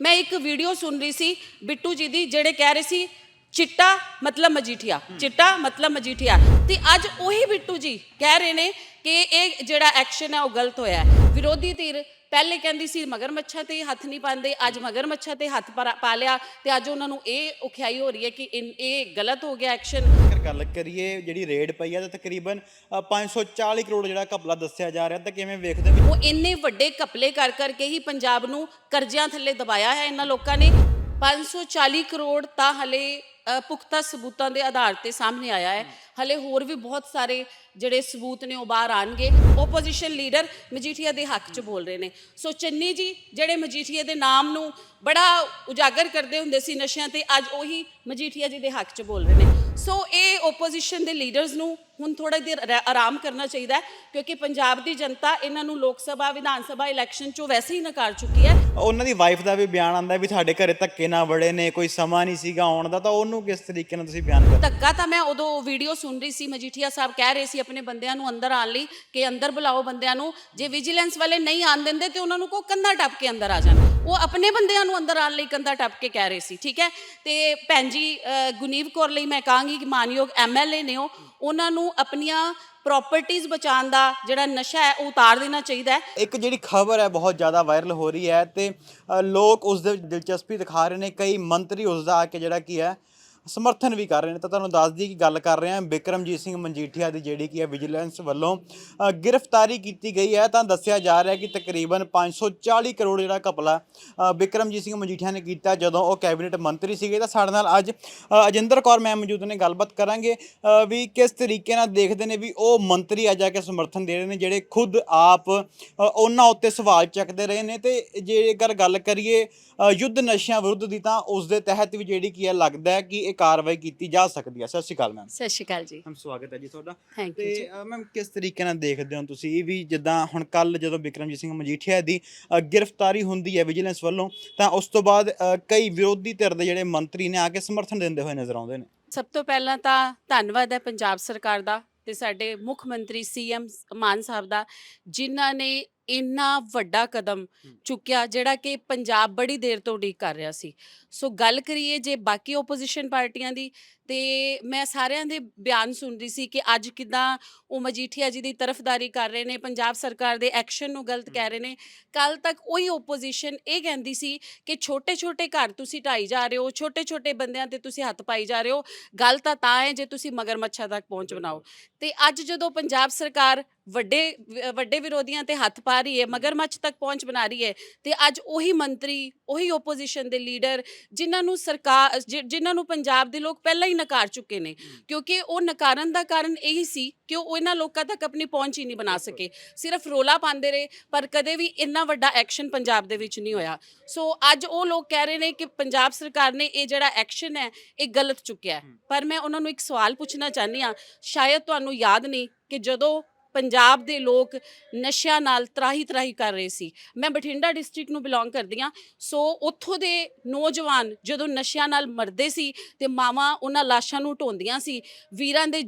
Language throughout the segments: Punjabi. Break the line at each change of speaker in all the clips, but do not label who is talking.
ਮੈਂ ਇੱਕ ਵੀਡੀਓ ਸੁਣ ਰਹੀ ਸੀ ਬਿੱਟੂ ਜੀ ਦੀ, ਜਿਹੜੇ ਕਹਿ ਰਹੇ ਸੀ, ਚਿੱਟਾ ਮਤਲਬ ਮਜੀਠੀਆ, ਚਿੱਟਾ ਮਤਲਬ ਮਜੀਠੀਆ। ਤੇ ਅੱਜ ਉਹੀ ਬਿੱਟੂ ਜੀ ਕਹਿ ਰਹੇ ਨੇ ਕਿ ਇਹ ਜਿਹੜਾ ਐਕਸ਼ਨ ਹੈ ਉਹ ਗਲਤ ਹੋਇਆ ਵਿਰੋਧੀ ਧਿਰ ਪਹਿਲੇ ਕਹਿੰਦੀ ਸੀ ਮਗਰ ਮੱਛਾਂ ਤੇ ਹੱਥ ਨਹੀਂ ਪਾਉਂਦੇ। ਅੱਜ ਮਗਰ ਮੱਛਾਂ ਤੇ ਹੱਥ ਪਾ ਲਿਆ ਤੇ ਅੱਜ ਉਹਨਾਂ ਨੂੰ ਇਹ ਉਖਿਆਈ ਹੋ ਰਹੀ ਹੈ ਕਿ ਇਹ ਗਲਤ ਹੋ ਗਿਆ ਐਕਸ਼ਨ।
ਅਗਰ ਗੱਲ ਕਰੀਏ ਜਿਹੜੀ ਰੇਡ ਪਈ ਹੈ ਤਾਂ ਤਕਰੀਬਨ ਅ, 540 ਕਰੋੜ ਜਿਹੜਾ ਘਪਲਾ ਦੱਸਿਆ ਜਾ ਰਿਹਾ ਤਾਂ ਕਿਵੇਂ ਵੇਖਦੇ
ਉਹ ਇੰਨੇ ਵੱਡੇ ਕਪਲੇ ਕਰ ਕਰਕੇ ਹੀ ਪੰਜਾਬ ਨੂੰ ਕਰਜ਼ਿਆਂ ਥੱਲੇ ਦਬਾਇਆ ਹੈ ਇਹਨਾਂ ਲੋਕਾਂ ਨੇ। 540 ਕਰੋੜ ਤਾਂ ਹਲੇ ਪੁਖਤਾ ਸਬੂਤਾਂ ਦੇ ਆਧਾਰ ਤੇ ਸਾਹਮਣੇ ਆਇਆ ਹੈ। ਹਲੇ ਹੋਰ ਵੀ ਬਹੁਤ ਸਾਰੇ ਜਿਹੜੇ ਸਬੂਤ ਨੇ ਉਹ ਬਾਹਰ ਆਣਗੇ ਓਪੋਜੀਸ਼ਨ ਲੀਡਰ ਮਜੀਠੀਆ ਦੇ ਹੱਕ 'ਚ ਬੋਲ ਰਹੇ ਨੇ। ਸੋ ਚੰਨੀ ਜੀ, ਜਿਹੜੇ ਮਜੀਠੀਆ ਦੇ ਨਾਮ ਨੂੰ ਬੜਾ ਉਜਾਗਰ ਕਰਦੇ ਹੁੰਦੇ ਸੀ ਨਸ਼ਿਆਂ ਤੇ, ਅੱਜ ਉਹੀ ਮਜੀਠੀਆ ਜੀ ਦੇ ਹੱਕ 'ਚ ਬੋਲ ਰਹੇ ਨੇ। ਸੋ ਇਹ ਓਪੋਜੀਸ਼ਨ ਦੇ ਲੀਡਰਸ ਨੂੰ ਹੁਣ ਥੋੜਾ ਦੇਰ ਆਰਾ- ਆਰਾਮ ਕਰਨਾ ਚਾਹੀਦਾ ਹੈ ਕਿਉਂਕਿ ਪੰਜਾਬ ਦੀ ਜਨਤਾ ਇਹਨਾਂ ਨੂੰ ਲੋਕ ਸਭਾ ਵਿਧਾਨ ਸਭਾ ਇਲੈਕਸ਼ਨ 'ਚੋਂ ਵੈਸੇ ਹੀ ਨਕਾਰ ਚੁੱਕੀ ਹੈ।
ਉਹਨਾਂ ਦੀ ਵਾਈਫ ਦਾ ਵੀ ਬਿਆਨ ਆਂਦਾ ਵੀ ਤੁਹਾਡੇ ਘਰੇ ਧੱਕੇ ਨਾ ਵੜੇ ਨੇ ਕੋਈ ਸਮਾਂ ਨਹੀਂ ਸੀਗਾ ਆਉਣ ਦਾ ਤਾਂ ਉਹਨੂੰ ਕਿਸ ਤਰੀਕੇ ਨਾਲ ਤੁਸੀਂ ਬਿਆਨ ਕਰ
ਧੱਕਾ ਤਾਂ ਮੈਂ ਉਦੋਂ ਵੀਡੀਓ ਸੁਣ ਰਹੀ ਸੀ ਮਜੀਠੀਆ ਸਾਹਿਬ ਕਹਿ ਰਹੇ ਸੀ ਆਪਣੇ ਬੰਦਿਆਂ ਨੂੰ ਅੰਦਰ ਆਉਣ ਲਈ ਕਿ ਅੰਦਰ ਬੁਲਾਓ ਬੰਦਿਆਂ ਨੂੰ ਜੇ ਵਿਜੀਲੈਂਸ ਵਾਲੇ ਨਹੀਂ ਆਣ ਦਿੰਦੇ ਤੇ ਉਹਨਾਂ ਨੂੰ ਕੋ ਕੰਧਾ ਟੱਪ ਕੇ ਅੰਦਰ ਆ ਜਾਣ। ਉਹ ਆਪਣੇ ਬੰਦਿਆਂ ਨੂੰ ਅੰਦਰ ਆਉਣ ਲਈ ਕੰਧਾ ਟੱਪ ਕੇ ਕਹਿ ਰਹੇ ਸੀ ਠੀਕ ਹੈ? ਤੇ ਭੈਣ ਜੀ ਅ, ਗੁਨੀਵ ਕੌਰ ਲਈ ਮੈਂ ਕਹਾਂਗੀ ਕਿ ਮਾਨਯੋਗ ਐਮਐਲਏ ਨੇ ਉਹ ਉਹਨਾਂ ਨੂੰ ਆਪਣੀਆਂ ਪ੍ਰਾਪਰਟੀਆਂ ਬਚਾਉਣ ਦਾ ਜਿਹੜਾ ਨਸ਼ਾ ਹੈ ਉਹ ਉਤਾਰ ਦੇਣਾ ਚਾਹੀਦਾ ਹੈ।
ਇੱਕ ਜਿਹੜੀ ਖਬਰ ਹੈ ਬਹੁਤ ਜ਼ਿਆਦਾ ਵਾਇਰਲ ਹੋ ਰਹੀ ਹੈ ਤੇ ਅ, ਲੋਕ ਉਸ ਦੇ ਵਿੱਚ ਦਿਲਚਸਪੀ ਦਿਖਾ ਰਹੇ ਨੇ। ਕਈ ਮੰਤਰੀ ਉਸ ਦਾ ਆ ਕੇ ਜਿਹੜਾ ਕੀ ਹੈ ਸਮਰਥਨ ਵੀ ਕਰ ਰਹੇ ਨੇ। ਤਾਂ ਤੁਹਾਨੂੰ ਦੱਸ ਦਈਏ ਕਿ ਗੱਲ ਕਰ ਰਹੇ ਹਾਂ, ਬਿਕਰਮਜੀਤ ਸਿੰਘ ਮਨਜੀਠੀਆ ਦੀ ਜਿਹੜੀ ਕੀ ਹੈ ਵਿਜੀਲੈਂਸ ਵੱਲੋਂ ਗ੍ਰਿਫਤਾਰੀ ਕੀਤੀ ਗਈ ਹੈ। ਤਾਂ ਦੱਸਿਆ ਜਾ ਰਿਹਾ ਕਿ ਤਕਰੀਬਨ 540 ਕਰੋੜ ਜਿਹੜਾ ਘਪਲਾ ਬਿਕਰਮਜੀਤ ਸਿੰਘ ਮਜੀਠੀਆ ਨੇ ਕੀਤਾ ਜਦੋਂ ਉਹ ਕੈਬਨਿਟ ਮੰਤਰੀ ਸੀਗੇ। ਤਾਂ ਸਾਡੇ ਨਾਲ ਅੱਜ ਅਜਿੰਦਰ ਕੌਰ ਮੈਮ ਮੌਜੂਦ ਨੇ, ਗੱਲਬਾਤ ਕਰਾਂਗੇ ਵੀ ਕਿਸ ਤਰੀਕੇ ਨਾਲ ਦੇਖਦੇ ਨੇ ਵੀ ਉਹ ਮੰਤਰੀ ਆ ਜਾ ਕੇ ਸਮਰਥਨ ਦੇ ਰਹੇ ਨੇ, ਜਿਹੜੇ ਖੁਦ ਆਪ ਉਹਨਾਂ ਉੱਤੇ ਸਵਾਲ ਚੱਕਦੇ ਰਹੇ ਨੇ। ਤੇ ਜੇਕਰ ਗੱਲ ਕਰੀਏ ਯੁੱਧ ਨਸ਼ਿਆਂ ਵਿਰੁੱਧ ਦੀ ਤਾਂ ਉਸ ਦੇ ਤਹਿਤ ਵੀ ਜਿਹੜੀ ਕੀ ਹੈ ਲੱਗਦਾ ਹੈ ਕਿ ਇਹ ਕਾਰਵਾਈ ਕੀਤੀ ਜਾ ਸਕਦੀ ਹੈ। ਸਤਿ ਸ਼੍ਰੀ ਅਕਾਲ ਮੈਮ।
ਸਤਿ ਸ਼੍ਰੀ ਅਕਾਲ ਜੀ।
ਮੈਮ ਸਵਾਗਤ ਹੈ ਜੀ ਤੁਹਾਡਾ।
ਥੈਂਕ ਯੂ
ਤੇ ਮੈਮ ਕਿਸ ਤਰੀਕੇ ਨਾਲ ਦੇਖਦੇ ਹੋ ਤੁਸੀਂ ਵੀ ਜਿੱਦਾਂ ਹੁਣ ਕੱਲ ਜਦੋਂ ਬਿਕਰਮਜੀਤ ਸਿੰਘ ਮਜੀਠੀਆ ਦੀ ਅ, ਗ੍ਰਿਫਤਾਰੀ ਹੁੰਦੀ ਹੈ ਵਿਜੀਲੈਂਸ ਵੱਲੋਂ ਤਾਂ ਉਸ ਤੋਂ ਬਾਅਦ ਅ, ਕਈ ਵਿਰੋਧੀ ਧਿਰ ਦੇ ਜਿਹੜੇ ਮੰਤਰੀ ਨੇ ਆ ਕੇ ਸਮਰਥਨ ਦਿੰਦੇ ਹੋਏ ਨਜ਼ਰ ਆਉਂਦੇ ਨੇ।
ਸਭ ਤੋਂ ਪਹਿਲਾਂ ਤਾਂ ਧੰਨਵਾਦ ਹੈ ਪੰਜਾਬ ਸਰਕਾਰ ਦਾ ਤੇ ਸਾਡੇ ਮੁੱਖ ਮੰਤਰੀ ਸੀਐਮ ਮਾਨ ਸਾਹਿਬ ਦਾ ਜਿਨ੍ਹਾਂ ਨੇ ਇੰਨਾ ਵੱਡਾ ਕਦਮ ਚੁੱਕਿਆ ਜਿਹੜਾ ਕਿ ਪੰਜਾਬ ਬੜੀ ਦੇਰ ਤੋਂ ਉਡੀਕ ਕਰ ਰਿਹਾ ਸੀ। ਸੋ ਗੱਲ ਕਰੀਏ ਜੇ ਬਾਕੀ ਓਪੋਜੀਸ਼ਨ ਪਾਰਟੀਆਂ ਦੀ ਤੇ ਮੈਂ ਸਾਰਿਆਂ ਦੇ ਬਿਆਨ ਸੁਣ ਰਹੀ ਸੀ ਕਿ ਅੱਜ ਕਿਦਾਂ ਉਹ ਮਜੀਠੀਆ ਜੀ ਦੀ ਤਰਫਦਾਰੀ ਕਰ ਰਹੇ ਨੇ ਪੰਜਾਬ ਸਰਕਾਰ ਦੇ ਐਕਸ਼ਨ ਨੂੰ ਗਲਤ ਕਹਿ ਰਹੇ ਨੇ। ਕੱਲ ਤੱਕ ਉਹੀ ਓਪੋਜੀਸ਼ਨ ਇਹ ਕਹਿੰਦੀ ਸੀ ਕਿ ਛੋਟੇ ਛੋਟੇ ਘਰ ਤੁਸੀਂ ਢਾਈ ਜਾ ਰਹੇ ਹੋ ਛੋਟੇ ਛੋਟੇ ਬੰਦਿਆਂ ਤੇ ਤੁਸੀਂ ਹੱਥ ਪਾਈ ਜਾ ਰਹੇ ਹੋ ਗੱਲ ਤਾਂ ਤਾਂ ਹੈ ਜੇ ਤੁਸੀਂ ਮਗਰਮੱਛਾਂ ਤੱਕ ਪਹੁੰਚ ਬਣਾਓ। ਤੇ ਅੱਜ ਜਦੋਂ ਪੰਜਾਬ ਸਰਕਾਰ ਵੱਡੇ ਵੱਡੇ ਵਿਰੋਧੀਆਂ ਤੇ ਹੱਥ ਪਾ ਰਹੀ ਹੈ ਮਗਰਮੱਛ ਤੱਕ ਪਹੁੰਚ ਬਣਾ ਰਹੀ ਹੈ ਤੇ ਅੱਜ ਉਹੀ ਮੰਤਰੀ ਉਹੀ ਓਪੋਜੀਸ਼ਨ ਦੇ ਲੀਡਰ ਜਿਨ੍ਹਾਂ ਨੂੰ ਸਰਕਾਰ ਜਿਨ੍ਹਾਂ ਨੂੰ ਪੰਜਾਬ ਦੇ ਲੋਕ ਪਹਿਲਾਂ ਹੀ ਨਕਾਰ ਚੁੱਕੇ ਨੇ। ਕਿਉਂਕਿ ਉਹ ਨਕਾਰਨ ਦਾ ਕਾਰਨ ਇਹੀ ਸੀ ਕਿ ਉਹ ਇਹਨਾਂ ਲੋਕਾਂ ਤੱਕ ਆਪਣੀ ਪਹੁੰਚ ਹੀ ਨਹੀਂ ਬਣਾ ਸਕੇ। ਸਿਰਫ ਰੋਲਾ ਪਾਉਂਦੇ ਰਹੇ ਪਰ ਕਦੇ ਵੀ ਇੰਨਾ ਵੱਡਾ ਐਕਸ਼ਨ ਪੰਜਾਬ ਦੇ ਵਿੱਚ ਨਹੀਂ ਹੋਇਆ। ਸੋ ਅੱਜ ਉਹ ਲੋਕ ਕਹਿ ਰਹੇ ਨੇ ਕਿ ਪੰਜਾਬ ਸਰਕਾਰ ਨੇ ਇਹ ਜਿਹੜਾ ਐਕਸ਼ਨ ਹੈ ਇਹ ਗਲਤ ਚੁੱਕਿਆ ਹੈ। ਪਰ ਮੈਂ ਉਹਨਾਂ ਨੂੰ ਇੱਕ ਸਵਾਲ ਪੁੱਛਣਾ ਚਾਹੁੰਦੀ ਹਾਂ ਸ਼ਾਇਦ ਤੁਹਾਨੂੰ ਯਾਦ ਨਹੀਂ ਕਿ ਜਦੋਂ ਪੰਜਾਬ ਦੇ ਲੋਕ ਨਸ਼ਿਆਂ ਨਾਲ ਤਰਾਹੀ ਤਰਾਹੀ ਕਰ ਰਹੇ ਸੀ। ਮੈਂ ਬਠਿੰਡਾ ਡਿਸਟ੍ਰਿਕਟ ਨੂੰ ਬਿਲੋਂਗ ਕਰਦੀ ਹਾਂ। ਸੋ ਉੱਥੋਂ ਦੇ ਨੌਜਵਾਨ ਜਦੋਂ ਨਸ਼ਿਆਂ ਨਾਲ ਮਰਦੇ ਸੀ ਤੇ ਮਾਵਾਂ ਉਹਨਾਂ ਲਾਸ਼ਾਂ ਨੂੰ ਢੋਂਦੀਆਂ ਸੀ ਵੀਰਾਂ ਦੇ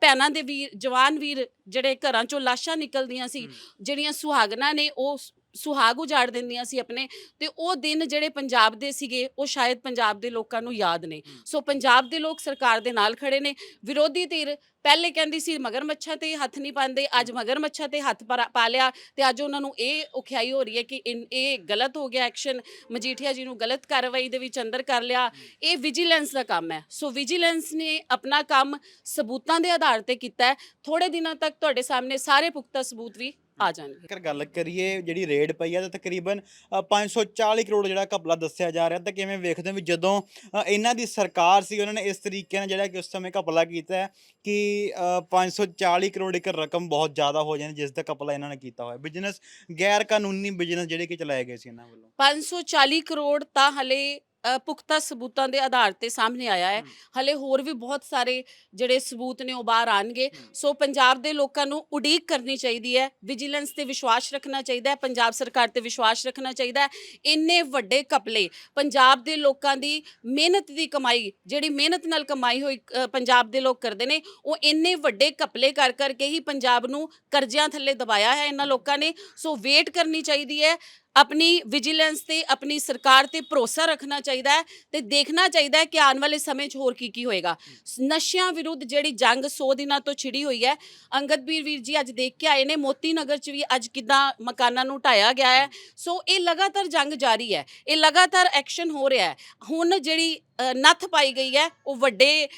ਭੈਣਾਂ ਦੇ ਵੀਰ ਜਵਾਨ ਵੀਰ ਜਿਹੜੇ ਘਰਾਂ ਚੋਂ ਲਾਸ਼ਾਂ ਨਿਕਲਦੀਆਂ ਸੀ ਜਿਹੜੀਆਂ ਸੁਹਾਗਣਾ ਨੇ ਉਹ ਸੁਹਾਗ ਉਜਾੜ ਦਿੰਦੀਆਂ ਸੀ ਆਪਣੇ ਤੇ ਉਹ ਦਿਨ ਜਿਹੜੇ ਪੰਜਾਬ ਦੇ ਸੀਗੇ ਉਹ ਸ਼ਾਇਦ ਪੰਜਾਬ ਦੇ ਲੋਕਾਂ ਨੂੰ ਯਾਦ ਨੇ। ਸੋ ਪੰਜਾਬ ਦੇ ਲੋਕ ਸਰਕਾਰ ਦੇ ਨਾਲ ਖੜੇ ਨੇ। ਵਿਰੋਧੀ ਧਿਰ ਪਹਿਲੇ ਕਹਿੰਦੀ ਸੀ ਮਗਰਮੱਛਾਂ ਤੇ ਹੱਥ ਨਹੀਂ ਪਾਉਂਦੇ। ਅੱਜ ਮਗਰਮੱਛਾਂ ਤੇ ਹੱਥ ਪਾ ਪਾ ਲਿਆ ਤੇ ਅੱਜ ਉਹਨਾਂ ਨੂੰ ਇਹ ਉਖਿਆਈ ਹੋ ਰਹੀ ਹੈ ਕਿ ਇਨ- ਇਹ ਗਲਤ ਹੋ ਗਿਆ ਐਕਸ਼ਨ। ਮਜੀਠੀਆ ਜੀ ਨੂੰ ਗਲਤ ਕਾਰਵਾਈ ਦੇ ਵਿੱਚ ਅੰਦਰ ਕਰ ਲਿਆ। ਇਹ ਵਿਜੀਲੈਂਸ ਦਾ ਕੰਮ ਹੈ। ਸੋ ਵਿਜੀਲੈਂਸ ਨੇ ਆਪਣਾ ਕੰਮ ਸਬੂਤਾਂ ਦੇ ਆਧਾਰ ਤੇ ਕੀਤਾ ਹੈ। ਥੋੜੇ ਦਿਨਾਂ ਤੱਕ ਤੁਹਾਡੇ ਸਾਹਮਣੇ ਸਾਰੇ ਪੁਖਤਾ ਸਬੂਤ ਵੀ ਆ ਜਾਣਗੇ
ਜੇਕਰ ਗੱਲ ਕਰੀਏ ਜਿਹੜੀ ਰੇਡ ਪਈ ਹੈ ਤਾਂ ਤਕਰੀਬਨ ਅ, 540 ਕਰੋੜ ਜਿਹੜਾ ਘਪਲਾ ਦੱਸਿਆ ਜਾ ਰਿਹਾ ਤਾਂ ਕਿਵੇਂ ਵੇਖਦੇ ਹੋ ਵੀ ਜਦੋਂ ਅ, ਇਹਨਾਂ ਦੀ ਸਰਕਾਰ ਸੀ ਉਹਨਾਂ ਨੇ ਇਸ ਤਰੀਕੇ ਨਾਲ ਜਿਹੜਾ ਕਿ ਉਸ ਸਮੇਂ ਘਪਲਾ ਕੀਤਾ ਹੈ ਕਿ ਅ, 540 ਕਰੋੜ ਇੱਕ ਰਕਮ ਬਹੁਤ ਜ਼ਿਆਦਾ ਹੋ ਜਾਂਦੀ ਜਿਸ ਦਾ ਘਪਲਾ ਇਹਨਾਂ ਨੇ ਕੀਤਾ ਹੋਇਆ। ਬਿਜ਼ਨਸ ਗੈਰ ਕਾਨੂੰਨੀ ਬਿਜ਼ਨਸ ਜਿਹੜੇ ਕਿ ਚਲਾਏ ਗਏ ਸੀ ਇਹਨਾਂ ਵੱਲੋਂ।
540 ਕਰੋੜ ਤਾਂ ਹਲੇ ਅ, ਪੁਖਤਾ ਸਬੂਤਾਂ ਦੇ ਆਧਾਰ ਤੇ ਸਾਹਮਣੇ ਆਇਆ ਹੈ। ਹਲੇ ਹੋਰ ਵੀ ਬਹੁਤ ਸਾਰੇ ਜਿਹੜੇ ਸਬੂਤ ਨੇ ਉਹ ਬਾਹਰ ਆਣਗੇ ਸੋ ਪੰਜਾਬ ਦੇ ਲੋਕਾਂ ਨੂੰ ਉਡੀਕ ਕਰਨੀ ਚਾਹੀਦੀ ਹੈ। ਵਿਜੀਲੈਂਸ ਤੇ ਵਿਸ਼ਵਾਸ ਰੱਖਣਾ ਚਾਹੀਦਾ ਹੈ। ਪੰਜਾਬ ਸਰਕਾਰ ਤੇ ਵਿਸ਼ਵਾਸ ਰੱਖਣਾ ਚਾਹੀਦਾ ਹੈ। ਇੰਨੇ ਵੱਡੇ ਕਪਲੇ ਪੰਜਾਬ ਦੇ ਲੋਕਾਂ ਦੀ ਮਿਹਨਤ ਦੀ ਕਮਾਈ ਜਿਹੜੀ ਮਿਹਨਤ ਨਾਲ ਕਮਾਈ ਹੋਈ ਅ, ਪੰਜਾਬ ਦੇ ਲੋਕ ਕਰਦੇ ਨੇ ਉਹ ਇੰਨੇ ਵੱਡੇ ਕਪਲੇ ਕਰ ਕਰਕੇ ਹੀ ਪੰਜਾਬ ਨੂੰ ਕਰਜ਼ਿਆਂ ਥੱਲੇ ਦਬਾਇਆ ਹੈ ਇਹਨਾਂ ਲੋਕਾਂ ਨੇ। ਸੋ ਵੇਟ ਕਰਨੀ ਚਾਹੀਦੀ ਹੈ। ਆਪਣੀ ਵਿਜੀਲੈਂਸ ਤੇ ਆਪਣੀ ਸਰਕਾਰ ਤੇ ਭਰੋਸਾ ਰੱਖਣਾ ਚਾਹੀਦਾ ਹੈ ਤੇ ਦੇਖਣਾ ਚਾਹੀਦਾ ਹੈ ਕਿ ਆਉਣ ਵਾਲੇ ਸਮੇਂ 'ਚ ਹੋਰ ਕੀ ਕੀ ਹੋਏਗਾ। ਨਸ਼ਿਆਂ ਵਿਰੁੱਧ ਜਿਹੜੀ ਜੰਗ 100 ਦਿਨਾਂ ਤੋਂ ਛਿੜੀ ਹੋਈ ਹੈ। ਅੰਗਦਬੀਰ ਵੀਰ ਜੀ ਅੱਜ ਦੇਖ ਕੇ ਆਏ ਨੇ ਮੋਤੀ ਨਗਰ 'ਚ ਵੀ ਅੱਜ ਕਿਦਾਂ ਮਕਾਨਾਂ ਨੂੰ ਢਾਇਆ ਗਿਆ ਹੈ। ਸੋ ਇਹ ਲਗਾਤਾਰ ਜੰਗ ਜਾਰੀ ਹੈ। ਇਹ ਲਗਾਤਾਰ ਐਕਸ਼ਨ ਹੋ ਰਿਹਾ ਹੈ। ਹੁਣ ਜਿਹੜੀ ਨੱਥ ਪਾਈ ਗਈ ਹੈ ਉਹ ਵੱਡੇ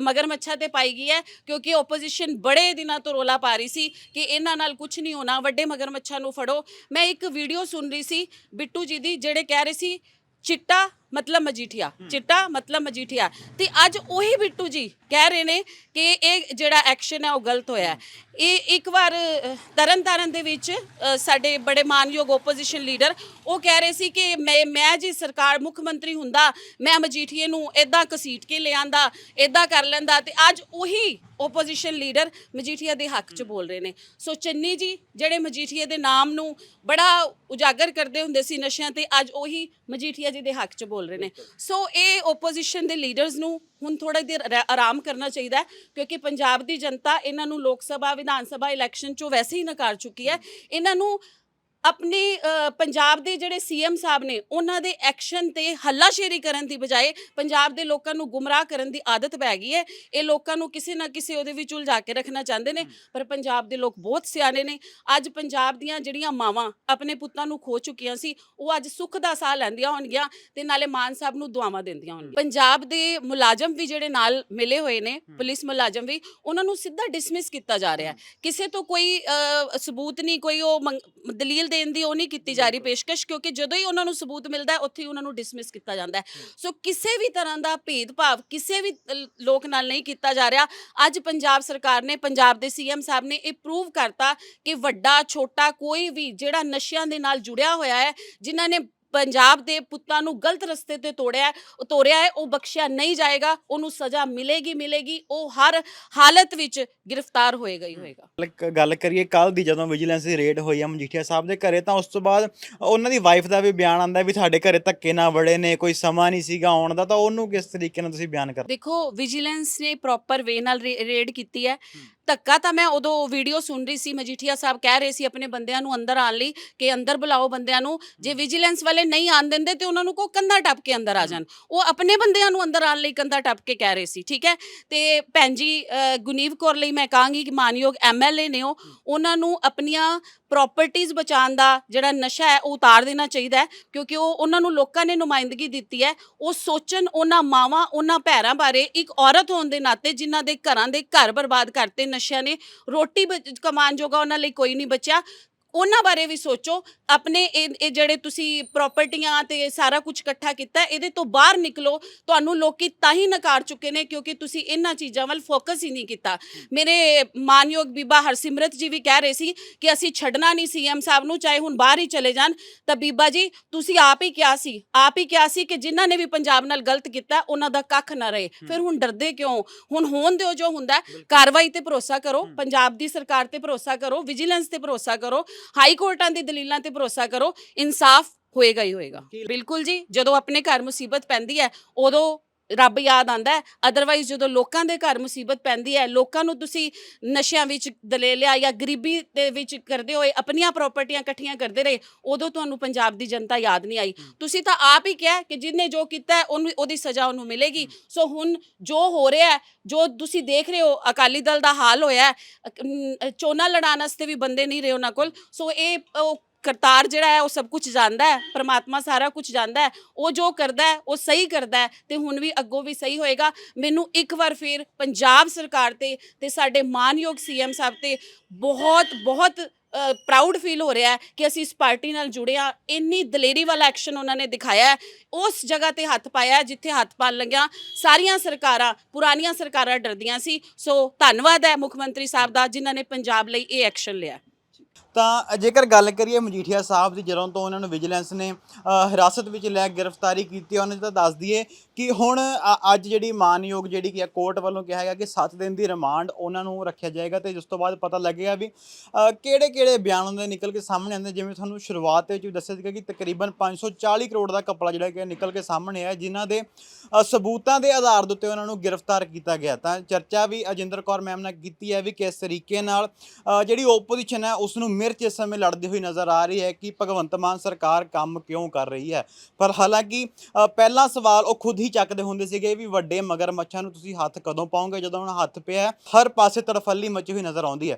ਮਗਰਮੱਛਾਂ ਤੇ ਪਾਈ ਗਈ ਹੈ ਕਿਉਂਕਿ ਆਪੋਜੀਸ਼ਨ ਬੜੇ ਦਿਨਾਂ ਤੋਂ ਰੋਲਾ ਪਾ ਰਹੀ ਸੀ ਕਿ ਇਹਨਾਂ ਨਾਲ ਕੁਝ ਨਹੀਂ ਹੋਣਾ ਵੱਡੇ ਮਗਰਮੱਛਾਂ ਨੂੰ ਫੜੋ। ਮੈਂ ਇੱਕ ਵੀਡੀਓ ਸੁਣ ਰਹੀ ਸੀ ਬਿੱਟੂ ਜੀ ਦੀ ਜਿਹੜੇ ਕਹਿ ਰਹੇ ਸੀ ਚਿੱਟਾ ਮਤਲਬ ਮਜੀਠੀਆ ਚਿੱਟਾ ਮਤਲਬ ਮਜੀਠੀਆ ਤੇ ਅੱਜ ਉਹੀ ਬਿੱਟੂ ਜੀ ਕਹਿ ਰਹੇ ਨੇ ਕਿ ਇਹ ਜਿਹੜਾ ਐਕਸ਼ਨ ਹੈ ਉਹ ਗਲਤ ਹੋਇਆ ਹੈ। ਇਹ ਇੱਕ ਵਾਰ ਅ, ਤਰਨ ਤਾਰਨ ਦੇ ਵਿੱਚ ਅ, ਸਾਡੇ ਬੜੇ ਮਾਨਯੋਗ ਓਪੋਜੀਸ਼ਨ ਲੀਡਰ ਉਹ ਕਹਿ ਰਹੇ ਸੀ ਕਿ ਮੈਂ ਮੈਂ ਜੀ ਸਰਕਾਰ ਮੁੱਖ ਮੰਤਰੀ ਹੁੰਦਾ ਮੈਂ ਮਜੀਠੀਏ ਨੂੰ ਇਦਾਂ ਕਸੀਟ ਕੇ ਲਿਆਂਦਾ ਇਦਾਂ ਕਰ ਲੈਂਦਾ ਤੇ ਅੱਜ ਉਹੀ ਓਪੋਜੀਸ਼ਨ ਲੀਡਰ ਮਜੀਠੀਆ ਦੇ ਹੱਕ 'ਚ ਬੋਲ ਰਹੇ ਨੇ ਸੋ ਚੰਨੀ ਜੀ ਜਿਹੜੇ ਮਜੀਠੀਏ ਦੇ ਨਾਮ ਨੂੰ ਬੜਾ ਉਜਾਗਰ ਕਰਦੇ ਹੁੰਦੇ ਸੀ ਨਸ਼ਿਆਂ ਤੇ ਅੱਜ ਉਹੀ ਮਜੀਠੀਆ ਜੀ ਦੇ ਹੱਕ 'ਚ ਬੋਲ ਰਹੇ ਨੇ। ਸੋ ਇਹ ਆਪੋਜੀਸ਼ਨ ਦੇ ਲੀਡਰਸ ਨੂੰ ਹੁਣ ਥੋੜਾ ਦੇਰ ਆਰਾ- ਆਰਾਮ ਕਰਨਾ ਚਾਹੀਦਾ ਹੈ ਕਿਉਂਕਿ ਪੰਜਾਬ ਦੀ ਜਨਤਾ ਇਹਨਾਂ ਨੂੰ ਲੋਕ ਸਭਾ ਵਿਧਾਨ ਸਭਾ ਇਲੈਕਸ਼ਨ 'ਚੋਂ ਵੈਸੇ ਹੀ ਨਕਾਰ ਚੁੱਕੀ ਹੈ। ਇਹਨਾਂ ਨੂੰ ਆਪਣੇ ਅ, ਪੰਜਾਬ ਦੇ ਜਿਹੜੇ ਸੀਐਮ ਸਾਹਿਬ ਨੇ ਉਹਨਾਂ ਦੇ ਐਕਸ਼ਨ ਤੇ ਹੱਲਾਸ਼ੇਰੀ ਕਰਨ ਦੀ ਬਜਾਏ ਪੰਜਾਬ ਦੇ ਲੋਕਾਂ ਨੂੰ ਗੁੰਮਰਾਹ ਕਰਨ ਦੀ ਆਦਤ ਪੈ ਗਈ ਹੈ। ਇਹ ਲੋਕਾਂ ਨੂੰ ਕਿਸੇ ਨਾ ਕਿਸੇ ਉਹਦੇ ਵਿੱਚ ਉਲਝਾ ਕੇ ਰੱਖਣਾ ਚਾਹੁੰਦੇ ਨੇ ਪਰ ਪੰਜਾਬ ਦੇ ਲੋਕ ਬਹੁਤ ਸਿਆਣੇ ਨੇ। ਅੱਜ ਪੰਜਾਬ ਦੀਆਂ ਜਿਹੜੀਆਂ ਮਾਵਾਂ ਆਪਣੇ ਪੁੱਤਾਂ ਨੂੰ ਖੋ ਚੁੱਕੀਆਂ ਸੀ ਉਹ ਅੱਜ ਸੁੱਖ ਦਾ ਸਾਹ ਲੈਂਦੀਆਂ ਹੋਣਗੀਆਂ ਤੇ ਨਾਲੇ ਮਾਨ ਸਾਹਿਬ ਨੂੰ ਦੁਆਵਾਂ ਦਿੰਦੀਆਂ ਹੋਣਗੀਆਂ। ਪੰਜਾਬ ਦੇ ਮੁਲਾਜ਼ਮ ਵੀ ਜਿਹੜੇ ਨਾਲ ਮਿਲੇ ਹੋਏ ਨੇ ਪੁਲਿਸ ਮੁਲਾਜ਼ਮ ਵੀ ਉਹਨਾਂ ਨੂੰ ਸਿੱਧਾ ਡਿਸਮਿਸ ਕੀਤਾ ਜਾ ਰਿਹਾ ਹੈ। ਕਿਸੇ ਤੋਂ ਕੋਈ ਅ, ਸਬੂਤ ਨਹੀਂ ਕੋਈ ਉਹ ਮੰਗ- ਦਲੀਲ ਦੇਣ ਦੀ ਉਹ ਨਹੀਂ ਕੀਤੀ ਜਾ ਰਹੀ ਪੇਸ਼ਕਸ਼ ਕਿਉਂਕਿ ਜਦੋਂ ਹੀ ਉਹਨਾਂ ਨੂੰ ਸਬੂਤ ਮਿਲਦਾ ਹੈ ਉੱਥੇ ਹੀ ਉਹਨਾਂ ਨੂੰ ਡਿਸਮਿਸ ਕੀਤਾ ਜਾਂਦਾ ਹੈ। ਸੋ ਕਿਸੇ ਵੀ ਤਰ੍ਹਾਂ ਦਾ ਭੇਦਭਾਵ ਕਿਸੇ ਵੀ ਲੋਕ ਨਾਲ ਨਹੀਂ ਕੀਤਾ ਜਾ ਰਿਹਾ। ਅੱਜ ਪੰਜਾਬ ਸਰਕਾਰ ਨੇ ਪੰਜਾਬ ਦੇ ਸੀਐਮ ਸਾਹਿਬ ਨੇ ਇਹ ਪ੍ਰੂਵ ਕਰਤਾ ਕਿ ਵੱਡਾ ਛੋਟਾ ਕੋਈ ਵੀ ਜਿਹੜਾ ਨਸ਼ਿਆਂ ਦੇ ਨਾਲ ਜੁੜਿਆ ਹੋਇਆ ਹੈ ਜਿਨ੍ਹਾਂ ਨੇ ਪੰਜਾਬ ਦੇ ਪੁੱਤਾਂ ਨੂੰ ਗਲਤ ਰਸਤੇ ਤੇ ਤੋੜਿਆ ਤੋੜਿਆ ਹੈ ਉਹ ਬਖਸ਼ਿਆ ਨਹੀਂ ਜਾਏਗਾ ਉਹਨੂੰ ਸਜ਼ਾ ਮਿਲੇਗੀ ਮਿਲੇਗੀ ਉਹ ਹਰ ਹਾਲਤ ਵਿੱਚ ਗ੍ਰਿਫਤਾਰ ਹੋਏਗਾ ਹੀ। ਹੋਏਗਾ।
ਗੱਲ- ਗੱਲ ਕਰੀਏ ਕੱਲ ਦੀ ਜਦੋਂ ਵਿਜੀਲੈਂਸ ਦੀ ਰੇਡ ਹੋਈ ਆ ਮਜੀਠੀਆ ਸਾਹਿਬ ਦੇ ਘਰੇ ਤਾਂ ਉਸ ਤੋਂ ਬਾਅਦ ਉਹਨਾਂ ਦੀ ਵਾਈਫ ਦਾ ਵੀ ਬਿਆਨ ਆਂਦਾ ਵੀ ਸਾਡੇ ਘਰੇ ਧੱਕੇ ਨਾ ਵੜੇ ਨੇ ਕੋਈ ਸਮਾਂ ਨਹੀਂ ਸੀਗਾ ਆਉਣ ਦਾ ਤਾਂ ਉਹਨੂੰ ਕਿਸ ਤਰੀਕੇ ਨਾਲ ਤੁਸੀਂ ਬਿਆਨ ਕਰਦੇ
ਦੇਖੋ ਵਿਜੀਲੈਂਸ ਨੇ ਪ੍ਰੋਪਰ ਵੇ ਨਾਲ ਰੇ- ਰੇਡ ਕੀਤੀ ਹੈ। ਧੱਕਾ ਤਾਂ ਮੈਂ ਉਦੋਂ ਵੀਡੀਓ ਸੁਣ ਰਹੀ ਸੀ, ਮਜੀਠੀਆ ਸਾਹਿਬ ਕਹਿ ਰਹੇ ਸੀ ਆਪਣੇ ਬੰਦਿਆਂ ਨੂੰ ਅੰਦਰ ਆਉਣ ਲਈ ਕਿ ਅੰਦਰ ਬੁਲਾਓ ਬੰਦਿਆਂ ਨੂੰ, ਜੇ ਵਿਜੀਲੈਂਸ ਵਾਲੇ ਨਹੀਂ ਆਣ ਦਿੰਦੇ ਤੇ ਉਹਨਾਂ ਨੂੰ ਕੋ ਕੰਧਾ ਟੱਪ ਕੇ ਅੰਦਰ ਆ ਜਾਣ। ਉਹ ਆਪਣੇ ਬੰਦਿਆਂ ਨੂੰ ਅੰਦਰ ਆਉਣ ਲਈ ਕੰਧਾ ਟੱਪ ਕੇ ਕਹਿ ਰਹੇ ਸੀ, ਠੀਕ ਹੈ? ਤੇ ਭੈਣ ਜੀ ਗੁਨੀਵ ਕੌਰ ਲਈ ਮੈਂ ਕਹਾਂਗੀ ਕਿ ਮਾਨਯੋਗ ਐਮਐਲਏ ਨੇ ਉਹ, ਉਹਨਾਂ ਨੂੰ ਆਪਣੀਆਂ ਪ੍ਰਾਪਰਟੀਆਂ ਬਚਾਉਣ ਦਾ ਜਿਹੜਾ ਨਸ਼ਾ ਹੈ, ਉਹ ਉਤਾਰ ਦੇਣਾ ਚਾਹੀਦਾ ਹੈ, ਕਿਉਂਕਿ ਉਹ ਉਹਨਾਂ ਨੂੰ ਲੋਕਾਂ ਨੇ ਨੁਮਾਇੰਦਗੀ ਦਿੱਤੀ ਹੈ। ਉਹ ਸੋਚਣ ਉਹਨਾਂ ਮਾਵਾਂ, ਉਹਨਾਂ ਭੈਰਾਂ ਬਾਰੇ ਇੱਕ ਔਰਤ ਹੋਣ ਦੇ ਨਾਤੇ ਜਿਨ੍ਹਾਂ ਦੇ ਘਰਾਂ ਦੇ ਘਰ ਬਰਬਾਦ ਕਰਤੇ ਨਸ਼ਿਆਂ ਨੇ ਰੋਟੀ ਬ ਕਮਾਉਣ ਜੋਗਾ ਉਹਨਾਂ ਲਈ ਕੋਈ ਨਹੀਂ ਬਚਿਆ। ਉਹਨਾਂ ਬਾਰੇ ਵੀ ਸੋਚੋ। ਆਪਣੇ ਇਹ ਇਹ ਜਿਹੜੇ ਤੁਸੀਂ ਪ੍ਰਾਪਰਟੀਆਂ ਤੇ ਸਾਰਾ ਕੁਝ ਇਕੱਠਾ ਕੀਤਾ ਹੈ, ਇਹਦੇ ਤੋਂ ਬਾਹਰ ਨਿਕਲੋ। ਤੁਹਾਨੂੰ ਲੋਕੀ ਤਾਂ ਹੀ ਨਕਾਰ ਚੁੱਕੇ ਨੇ ਕਿਉਂਕਿ ਤੁਸੀਂ ਇਹਨਾਂ ਚੀਜ਼ਾਂ ਵੱਲ ਫੋਕਸ ਹੀ ਨਹੀਂ ਕੀਤਾ। ਮੇਰੇ ਮਾਨਯੋਗ ਬੀਬਾ ਹਰਸਿਮਰਤ ਜੀ ਵੀ ਕਹਿ ਰਹੇ ਸੀ ਕਿ ਅਸੀਂ ਛੱਡਣਾ ਨਹੀਂ ਸੀਐਮ ਸਾਹਿਬ ਨੂੰ ਚਾਹੇ ਹੁਣ ਬਾਹਰ ਹੀ ਚਲੇ ਜਾਣ। ਤਾਂ ਬੀਬਾ ਜੀ ਤੁਸੀਂ ਆਪ ਹੀ ਕਿਹਾ ਸੀ ਆਪ ਹੀ ਕਿਹਾ ਸੀ ਕਿ ਜਿਨ੍ਹਾਂ ਨੇ ਵੀ ਪੰਜਾਬ ਨਾਲ ਗਲਤ ਕੀਤਾ ਉਹਨਾਂ ਦਾ ਕੱਖ ਨਾ ਰਹੇ। ਫਿਰ ਹੁਣ ਡਰਦੇ ਕਿਉਂ? ਹੁਣ ਹੋਣ ਦਿਓ ਜੋ ਹੁੰਦਾ। ਹੈ। ਕਾਰਵਾਈ ਤੇ ਭਰੋਸਾ ਕਰੋ। ਪੰਜਾਬ ਦੀ ਸਰਕਾਰ ਤੇ ਭਰੋਸਾ ਕਰੋ। ਵਿਜੀਲੈਂਸ ਤੇ ਭਰੋਸਾ ਕਰੋ। ਹਾਈ ਕੋਰਟਾਂ ਦੀ ਦਲੀਲਾਂ ਤੇ ਭਰੋਸਾ ਕਰੋ ਇਨਸਾਫ ਹੋਏਗਾ ਹੀ ਹੋਏਗਾ। ਬਿਲਕੁਲ ਜੀ ਜਦੋਂ ਆਪਣੇ ਘਰ ਮੁਸੀਬਤ ਪੈਂਦੀ ਹੈ ਉਦੋਂ ਰੱਬ ਯਾਦ ਆਂਦਾ ਹੈ। ਅਦਰਵਾਈਜ਼ ਜਦੋਂ ਲੋਕਾਂ ਦੇ ਘਰ ਮੁਸੀਬਤ ਪੈਂਦੀ ਹੈ ਲੋਕਾਂ ਨੂੰ ਤੁਸੀਂ ਨਸ਼ਿਆਂ ਵਿੱਚ ਦਲੇਲਿਆ ਜਾਂ ਗਰੀਬੀ ਦੇ ਵਿੱਚ ਕਰਦੇ ਹੋਏ ਆਪਣੀਆਂ ਪ੍ਰਾਪਰਟੀਆਂ ਇਕੱਠੀਆਂ ਕਰਦੇ ਰਹੇ ਉਦੋਂ ਤੁਹਾਨੂੰ ਪੰਜਾਬ ਦੀ ਜਨਤਾ ਯਾਦ ਨਹੀਂ ਆਈ। ਤੁਸੀਂ ਤਾਂ ਆਪ ਹੀ ਕਿਹਾ ਕਿ ਜਿਨੇ ਜੋ ਕੀਤਾ ਉਹਨੂੰ ਉਹਦੀ ਸਜ਼ਾ ਉਹਨੂੰ ਮਿਲੇਗੀ। ਸੋ ਹੁਣ ਜੋ ਹੋ ਰਿਹਾ ਹੈ, ਜੋ ਤੁਸੀਂ ਦੇਖ ਰਹੇ ਹੋ ਅਕਾਲੀ ਦਲ ਦਾ ਹਾਲ ਹੋਇਆ ਚੋਣਾਂ ਲੜਾਉਣ ਵਾਸਤੇ ਵੀ ਬੰਦੇ ਨਹੀਂ ਰਹੇ ਉਹਨਾਂ ਕੋਲ। ਸੋ ਇਹ ਉਹ ਕਰਤਾਰ ਜਿਹੜਾ ਹੈ, ਉਹ ਸਭ ਕੁਝ ਜਾਣਦਾ ਹੈ, ਪ੍ਰਮਾਤਮਾ ਸਾਰਾ ਕੁਝ ਜਾਣਦਾ ਹੈ, ਉਹ ਜੋ ਕਰਦਾ ਹੈ, ਉਹ ਸਹੀ ਕਰਦਾ ਹੈ ਤੇ ਹੁਣ ਵੀ ਅੱਗੋਂ ਵੀ ਸਹੀ ਹੋਏਗਾ। ਮੈਨੂੰ ਇੱਕ ਵਾਰ ਫਿਰ ਪੰਜਾਬ ਸਰਕਾਰ ਤੇ ਤੇ ਸਾਡੇ ਮਾਨਯੋਗ ਸੀਐਮ ਸਾਹਿਬ ਤੇ ਬਹੁਤ ਬਹੁਤ ਪ੍ਰਾਊਡ ਫੀਲ ਹੋ ਰਿਹਾ ਹੈ ਕਿ ਅਸੀਂ ਇਸ ਪਾਰਟੀ ਨਾਲ ਜੁੜੇ ਹਾਂ। ਇੰਨੀ ਦਲੇਰੀ ਵਾਲਾ ਐਕਸ਼ਨ ਉਹਨਾਂ ਨੇ ਦਿਖਾਇਆ ਹੈ। ਉਸ ਜਗ੍ਹਾ ਤੇ ਹੱਥ ਪਾਇਆ ਜਿੱਥੇ ਹੱਥ ਪਾਣ ਲੱਗਿਆ ਸਾਰੀਆਂ ਸਰਕਾਰਾਂ, ਪੁਰਾਣੀਆਂ ਸਰਕਾਰਾਂ ਡਰਦੀਆਂ ਸੀ। ਸੋ ਧੰਨਵਾਦ ਹੈ ਮੁੱਖ ਮੰਤਰੀ ਸਾਹਿਬ ਦਾ, ਜਿਨ੍ਹਾਂ ਨੇ ਪੰਜਾਬ ਲਈ ਇਹ ਐਕਸ਼ਨ ਲਿਆ।
ਤਾਂ ਜੇਕਰ ਗੱਲ ਕਰੀਏ ਮਜੀਠੀਆ ਸਾਹਿਬ ਦੀ, ਜਦੋਂ ਤੋਂ ਉਹਨਾਂ ਨੂੰ ਵਿਜੀਲੈਂਸ ਨੇ ਹਿਰਾਸਤ ਵਿੱਚ ਲੈ ਗ੍ਰਿਫਤਾਰੀ ਕੀਤੀ ਉਹਨਾਂ ਨੇ ਤਾਂ ਦੱਸ ਦਈਏ ਕਿ ਹੁਣ ਅੱਜ ਜਿਹੜੀ ਮਾਨਯੋਗ ਜਿਹੜੀ ਕਿ ਕੋਰਟ ਵੱਲੋਂ ਕਿਹਾ ਗਿਆ ਕਿ 7 ਦਿਨ ਦੀ ਰਿਮਾਂਡ ਉਹਨਾਂ ਨੂੰ ਰੱਖਿਆ ਜਾਏਗਾ ਤੇ ਉਸ ਤੋਂ ਬਾਅਦ ਪਤਾ ਲੱਗੇਗਾ ਵੀ ਕਿਹੜੇ ਕਿਹੜੇ ਬਿਆਨ ਉਹਨਾਂ ਦੇ ਨਿਕਲ ਕੇ ਸਾਹਮਣੇ ਆਉਂਦੇ ਜਿਵੇਂ ਤੁਹਾਨੂੰ ਸ਼ੁਰੂਆਤ ਵਿੱਚ ਵੀ ਦੱਸਿਆ ਸੀਗਾ ਕਿ ਤਕਰੀਬਨ 540 ਕਰੋੜ ਦਾ ਕਪੜਾ ਜਿਹੜਾ ਕਿ ਨਿਕਲ ਕੇ ਸਾਹਮਣੇ ਆਇਆ, ਜਿਨ੍ਹਾਂ ਦੇ ਸਬੂਤਾਂ ਦੇ ਆਧਾਰ ਦੇ ਉੱਤੇ ਉਹਨਾਂ ਨੂੰ ਗ੍ਰਿਫਤਾਰ ਕੀਤਾ ਗਿਆ। ਤਾਂ ਚਰਚਾ ਵੀ ਅਜਿੰਦਰ ਕੌਰ ਮੈਮ ਨੇ ਕੀਤੀ ਹੈ ਵੀ ਕਿਸ ਤਰੀਕੇ ਨਾਲ ਜਿਹੜੀ ਓਪੋਜੀਸ਼ਨ ਹੈ ਉਸ ਨੂੰ ਮਿਰਚ ਇਸ ਸਮੇਂ ਲੜਦੀ ਹੋਈ ਨਜ਼ਰ ਆ ਰਹੀ ਹੈ ਕਿ ਭਗਵੰਤ ਮਾਨ ਸਰਕਾਰ ਕੰਮ ਕਿਉਂ ਕਰ ਰਹੀ ਹੈ? ਪਰ ਹਾਲਾਂਕਿ ਅ, ਪਹਿਲਾ ਸਵਾਲ ਉਹ ਖੁਦ ਹੀ ਚੱਕਦੇ ਹੁੰਦੇ ਸੀਗੇ ਵੀ ਵੱਡੇ ਮਗਰਮੱਛਾਂ ਨੂੰ ਤੁਸੀਂ ਹੱਥ ਕਦੋਂ ਪਾਓਗੇ? ਜਦੋਂ ਉਹਨਾਂ ਹੱਥ ਪਿਆ ਹੈ, ਹਰ ਪਾਸੇ ਤੜਫੱਲੀ ਮੱਚੀ ਹੋਈ ਨਜ਼ਰ ਆਉਂਦੀ ਹੈ।